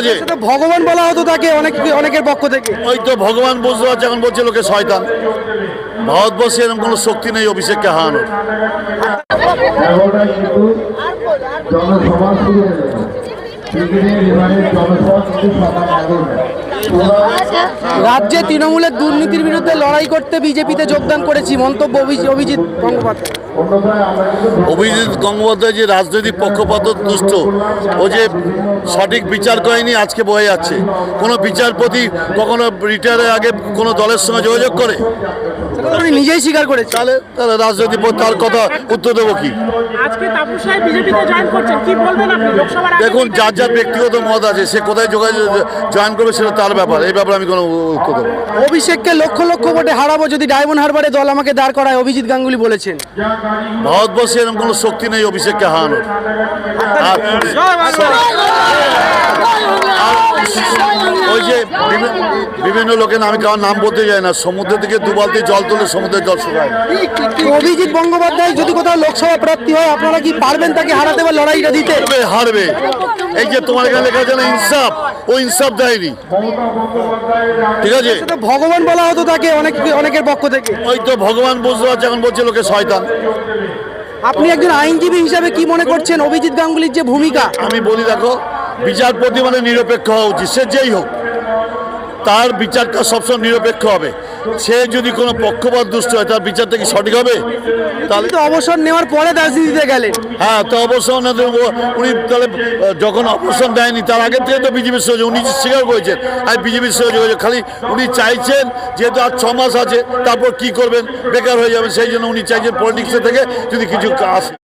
আছে। সেটা ভগবান বলা হতো তাকে অনেক অনেকের পক্ষ থেকে। ওই তো ভগবান বুঝতে পারছে এখন বলছে লোকে শয়তান। ভারতবর্ষে এরকম কোনো শক্তি নেই অভিষেককে হারানোর রাজ্যে তৃণমূলের দুর্নীতির বিরুদ্ধে লড়াই করতে বিজেপিতে যোগদান করেছি মন্তব্য অভিজিৎ গঙ্গোপাধ্যায় অভিজিৎ গঙ্গোপাধ্যায় যে রাজনৈতিক পক্ষপাত দুষ্ট, ও যে সঠিক বিচার করেনি, আজকে বয়ে যাচ্ছে। কোনো বিচারপতি কখনো রিটায়ারের আগে কোনো দলের সঙ্গে যোগাযোগ করে? উনি নিজেই স্বীকার করেছে তাহলে তাহলে রাজনৈতিক পদ তার কথা উত্তর দেবো কি? আজকে তাপস সাহেব বিজেপিতে জয়েন করছেন কি বলবেন আপনি? লোকসভার দেখুন যার যার ব্যক্তিগত মত আছে সে কোথায় যোগাযোগ জয়েন করবে সেটা তার ব্যাপার এই ব্যাপারে আমি কোনো উত্তর দেবো। অভিষেককে লক্ষ লক্ষ ভোটে হারাবো যদি ডায়মন্ড হারবারে দল আমাকে দাঁড় করায় অভিজিৎ গাঙ্গুলি বলেছেন। ভারতবর্ষে এরকম কোনো শক্তি নেই অভিষেককে হারানোর। আর ওই যে বিভিন্ন লোকের আমি কারোর নাম বলতে যাই না। সমুদ্র থেকে দু বালতি জল তুলে সমুদ্রের জল শুকায়। অভিজিৎ বন্দ্যোপাধ্যায় যদি কোথাও লোকসভা প্রার্থী হয় আপনারা কি পারবেন তাকে হারাতে বা লড়াইটা দিতে? হারবে হারবে। এই যে তোমার এখানে লেখা আছে না ইনসাফ। ও ইনসাফ দেয়নি। ঠিক আছে? ভগবান বলা হতো তাকে অনেক অনেকের পক্ষ থেকে। ওই তো ভগবান বুঝতে পারছে এখন বলছে লোকে শয়তান। আপনি একজন আইনজীবী হিসাবে কি মনে করছেন? অভিজিৎ গাঙ্গুলির যে ভূমিকা। আমি বলি দেখো বিচারপতি মানে নিরপেক্ষ হওয়া উচিত। সে যেই হোক তার বিচারটা সবসময় নিরপেক্ষ হবে। সে যদি কোনো পক্ষপাত দুষ্ট হয় তার বিচারটা কি সঠিক হবে? তাহলে তো অবসর নেওয়ার পরে রাজনীতিতে গেলেন। হ্যাঁ তো অবসর না দেবো। উনি তাহলে যখন অবসর দেয়নি তার আগের থেকে তো বিজেপির সহযোগ উনি স্বীকার করেছেন। আর বিজেপির সহযোগ খালি উনি চাইছেন যেহেতু আর ছ মাস আছে তারপর কি করবেন? বেকার হয়ে যাবেন সেই জন্য উনি চাইছেন পলিটিক্সে থেকে যদি কিছু আসে